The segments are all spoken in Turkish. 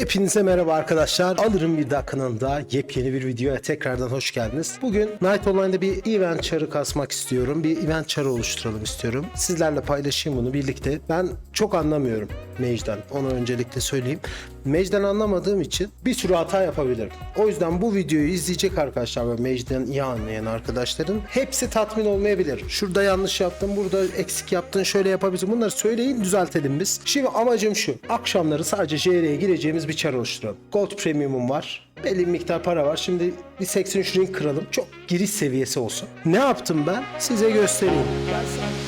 Hepinize merhaba arkadaşlar. Alırım bir daha kanalında yepyeni bir videoya tekrardan hoş geldiniz. Bugün Night Online'da bir event çarı kasmak istiyorum. Bir event çarı oluşturalım istiyorum. Sizlerle paylaşayım bunu birlikte. Ben çok anlamıyorum Mage'den. Onu öncelikle söyleyeyim. Mage'den anlamadığım için bir sürü hata yapabilirim. O yüzden bu videoyu izleyecek arkadaşlar ve Mage'den iyi anlayan arkadaşların hepsi tatmin olmayabilir. Şurada yanlış yaptın, burada eksik yaptın, şöyle yapabilirsin. Bunları söyleyin, düzeltelim biz. Şimdi amacım şu. Akşamları sadece JR'ye gireceğimiz bir çar oluşturalım. Gold Premium'um var. Belli bir miktar para var. Şimdi bir 83 ring kıralım. Çok giriş seviyesi olsun. Ne yaptım ben? Size göstereyim. Ben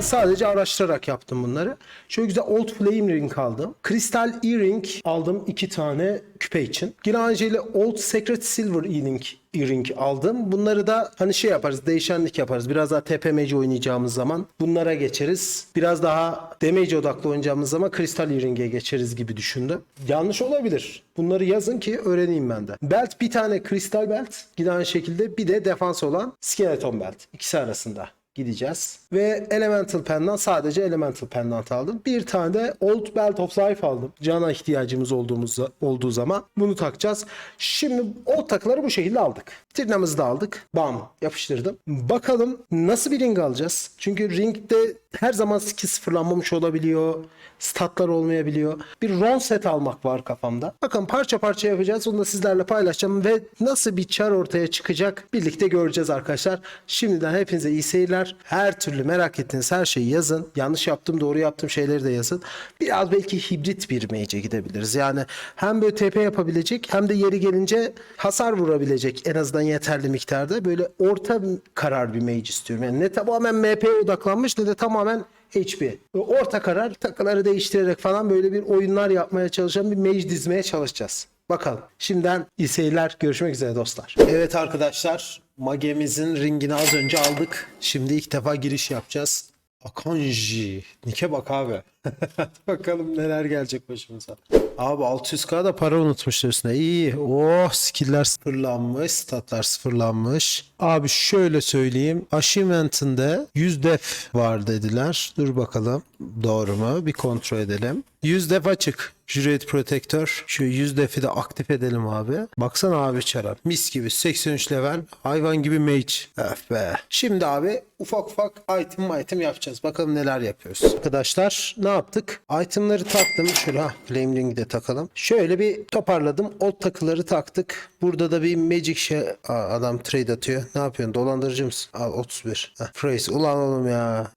sadece araştırarak yaptım bunları. Şöyle güzel Old Flame Ring aldım. Kristal Earring aldım iki tane küpe için. Yine aynı Old Secret Silver Earring, Earring aldım. Bunları da hani şey yaparız, değişenlik yaparız. Biraz daha TPMC oynayacağımız zaman bunlara geçeriz. Biraz daha damage odaklı oynayacağımız zaman Kristal Earring'e geçeriz gibi düşündüm. Yanlış olabilir. Bunları yazın ki öğreneyim ben de. Belt bir tane kristal belt. Aynı şekilde bir de defans olan skeleton belt. İkisi arasında gideceğiz. Ve Elemental Pen'dan sadece Elemental Pendant aldım. Bir tane de Old Belt of Life aldım. Cana ihtiyacımız olduğumuz olduğu zaman bunu takacağız. Şimdi o takıları bu şekilde aldık. Tirnamızı da aldık. Bam yapıştırdım. Bakalım nasıl bir ring alacağız? Çünkü ringde her zaman skill sıfırlanmamış olabiliyor. Statlar olmayabiliyor. Bir ron set almak var kafamda. Bakın parça parça yapacağız. Onu da sizlerle paylaşacağım ve nasıl bir çar ortaya çıkacak birlikte göreceğiz arkadaşlar. Şimdiden hepinize iyi seyirler. Her türlü merak ettiğiniz her şeyi yazın. Yanlış yaptım, doğru yaptığım şeyleri de yazın. Biraz belki hibrit bir mage'e gidebiliriz. Yani hem böyle TP yapabilecek hem de yeri gelince hasar vurabilecek en azından yeterli miktarda. Böyle orta karar bir mage istiyorum. Yani ne tamamen MP'ye odaklanmış ne de tamamen HP. Orta karar takıları değiştirerek falan böyle bir oyunlar yapmaya çalışan bir mage dizmeye çalışacağız. Bakalım. Şimdiden iyi seyirler. Görüşmek üzere dostlar. Evet arkadaşlar. Mage'mizin ringini az önce aldık. Şimdi ilk defa giriş yapacağız. Akanji. Nike bak abi. Bakalım neler gelecek başımıza. Abi 600k da para unutmuşlar üstüne. İyi. Oh skill'ler sıfırlanmış. Statlar sıfırlanmış. Abi şöyle söyleyeyim. Achievement'inde 100 def var dediler. Dur bakalım. Doğru mu? Bir kontrol edelim. 100 def açık. Jurate Protector. Şu 100 defi de aktif edelim abi. Baksana abi çarap. Mis gibi 83 level. Hayvan gibi mage. Öf be. Şimdi abi ufak ufak item item yapacağız. Bakalım neler yapıyoruz. Arkadaşlar ne yaptık? Itemları taktım. Ha Flame Ring'i de takalım. Şöyle bir toparladım. Old takıları taktık. Burada da bir magic şey Aa, adam trade atıyor. Ne yapıyorsun? Dolandırıcı mısın? Al 31. Heh, phrase. Ulan oğlum ya.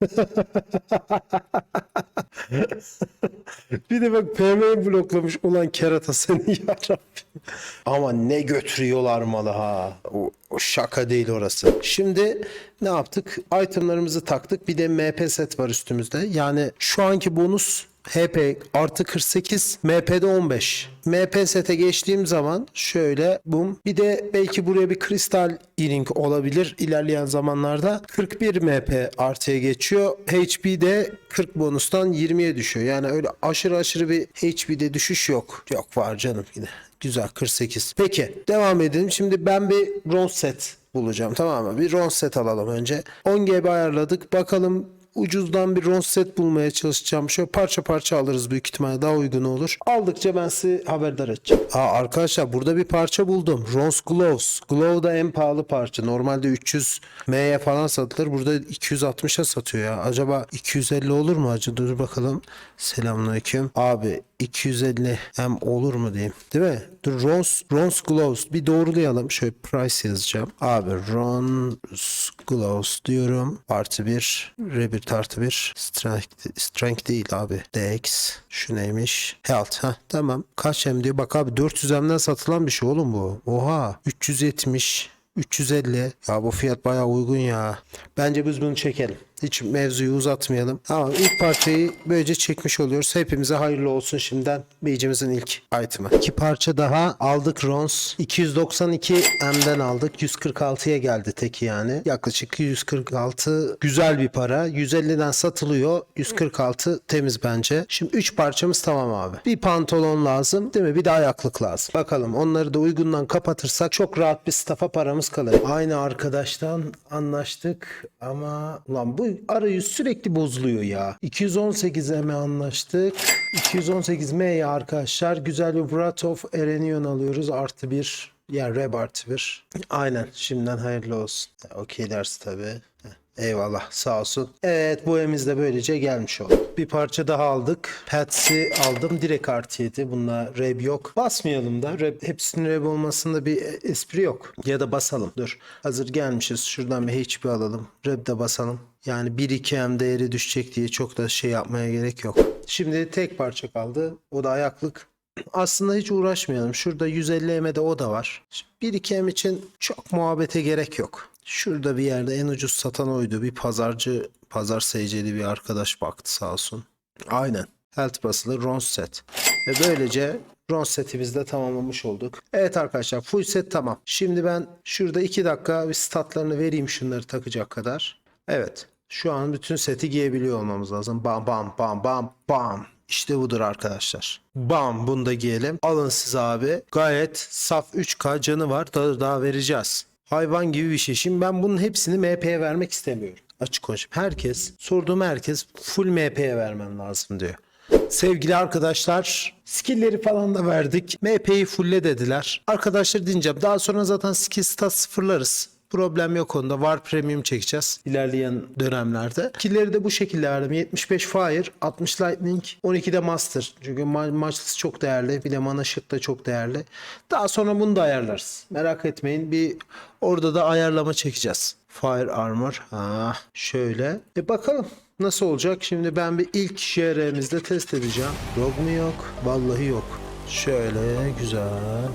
bir de bak PM'yi bloklamış ulan kerata seni yarabbim. Ama ne götürüyorlar malı ha. O, o şaka değil orası. Şimdi ne yaptık? Itemlarımızı taktık. Bir de MP set var üstümüzde. Yani şu anki bonus HP artı 48 MP'de 15. MP sete geçtiğim zaman şöyle bum. Bir de belki buraya bir kristal earring olabilir ilerleyen zamanlarda. 41 MP artıya geçiyor. HP'de 40 bonustan 20'ye düşüyor. Yani öyle aşırı aşırı bir HP'de düşüş yok. Yok var canım yine. Güzel 48. Peki devam edelim. Şimdi ben bir bronze set bulacağım tamam mı? Bir bronze set alalım önce. 10 GB ayarladık. Bakalım ucuzdan bir ronze set bulmaya çalışacağım. Şöyle parça parça alırız büyük ihtimalle daha uygun olur. Aldıkça ben sizi haberdar edeceğim. Aa, arkadaşlar burada bir parça buldum. Rose Gloves. Glove da en pahalı parça. Normalde 300 M'ye falan satılır. Burada 260'a satıyor ya. Acaba 250 olur mu acı? Dur bakalım. Selamünaleyküm. Abi 250 hem olur mu diyeyim. Değil mi? Dur Rons, Rons Gloves bir doğrulayalım. Şöyle price yazacağım. Abi Rons Gloves diyorum. Artı bir. Rebirth artı bir. Strength, strength değil abi. Dex. Şu neymiş? Health. Ha tamam. Kaç hem diyor. Bak abi 400 hemden satılan bir şey oğlum bu. Oha. 370. 350. Ya bu fiyat bayağı uygun ya. Bence biz bunu çekelim. Hiç mevzuyu uzatmayalım. Ama ilk parçayı böylece çekmiş oluyoruz. Hepimize hayırlı olsun şimdiden beycimizin ilk item'ı. İki parça daha aldık Rons. 292 M'den aldık. 146'ya geldi teki yani. Yaklaşık 146 güzel bir para. 150'den satılıyor. 146 temiz bence. Şimdi 3 parçamız tamam abi. Bir pantolon lazım değil mi? Bir de ayaklık lazım. Bakalım onları da uygundan kapatırsak çok rahat bir staff'a paramız kalır. Aynı arkadaştan anlaştık ama ulan bu arayüz sürekli bozuluyor ya. 218'e mi anlaştık? 218M'ye arkadaşlar güzel bir Wrath of Erenion alıyoruz. Artı bir yani Reb artı bir. Aynen şimdiden hayırlı olsun. Okey ders tabii. Eyvallah sağ olsun. Evet bu evimiz böylece gelmiş oldu. Bir parça daha aldık. Patsy aldım. Direkt artı 7. Bunda reb yok. Basmayalım da. Reb, hepsinin reb olmasında bir espri yok. Ya da basalım. Dur. Hazır gelmişiz. Şuradan bir HP alalım. Reb de basalım. Yani 1-2M değeri düşecek diye çok da şey yapmaya gerek yok. Şimdi tek parça kaldı. O da ayaklık. Aslında hiç uğraşmayalım. Şurada 150 M'de o da var. 1-2M için çok muhabbete gerek yok. Şurada bir yerde en ucuz satan oydu. Bir pazarcı, pazar seyircili bir arkadaş baktı sağ olsun. Aynen. Health basılı Ron set. Ve böylece Ron setimizi de tamamlamış olduk. Evet arkadaşlar full set tamam. Şimdi ben şurada 2 dakika bir statlarını vereyim şunları takacak kadar. Evet. Şu an bütün seti giyebiliyor olmamız lazım. Bam bam bam bam bam. İşte budur arkadaşlar. Bam bunu da giyelim. Alın siz abi. Gayet saf 3K canı var. Daha, daha vereceğiz. Hayvan gibi bir şey. Şimdi ben bunun hepsini MP'ye vermek istemiyorum. Açık konuşayım. Herkes, sorduğum herkes full MP'ye vermem lazım diyor. Sevgili arkadaşlar, skill'leri falan da verdik. MP'yi fulle dediler. Arkadaşlar dinleyeceğim. Daha sonra zaten skill stat sıfırlarız. Problem yok onda. Var premium çekeceğiz ilerleyen dönemlerde. Skill'leri de bu şekilde verdim. 75 Fire, 60 Lightning, 12 de Master. Çünkü ma- maçlısı çok değerli. Bir de Mana Shield da çok değerli. Daha sonra bunu da ayarlarız. Merak etmeyin. Bir orada da ayarlama çekeceğiz. Fire Armor. Ha, şöyle. E bakalım nasıl olacak? Şimdi ben bir ilk şehremizde test edeceğim. Dog mu yok? Vallahi yok. Şöyle güzel.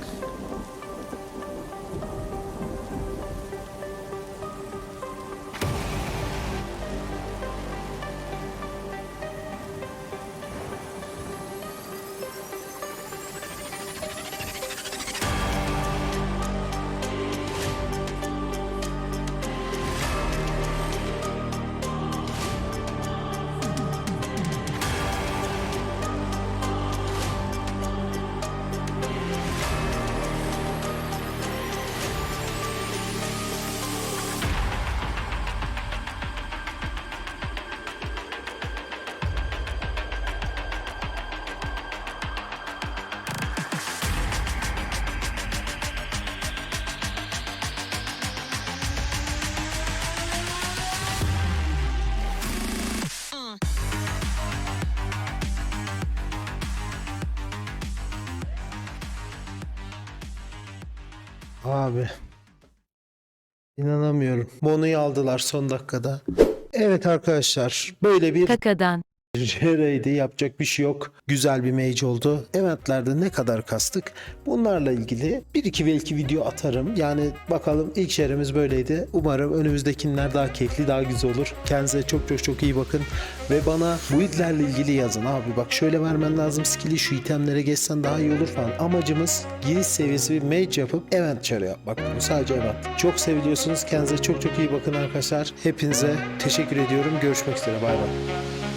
Abi. İnanamıyorum. Mono'yu aldılar son dakikada. Evet arkadaşlar böyle bir Kakadan. JR'ydi yapacak bir şey yok. Güzel bir mage oldu. Eventlerde ne kadar kastık? Bunlarla ilgili bir iki belki video atarım. Yani bakalım ilk şehrimiz böyleydi. Umarım önümüzdekiler daha keyifli, daha güzel olur. Kendinize çok çok çok iyi bakın. Ve bana bu idlerle ilgili yazın. Abi bak şöyle vermen lazım skill'i şu itemlere geçsen daha iyi olur falan. Amacımız giriş seviyesi bir mage yapıp event çarı yapmak. Bu sadece event. Çok seviliyorsunuz. Kendinize çok çok iyi bakın arkadaşlar. Hepinize teşekkür ediyorum. Görüşmek üzere. Bay bay.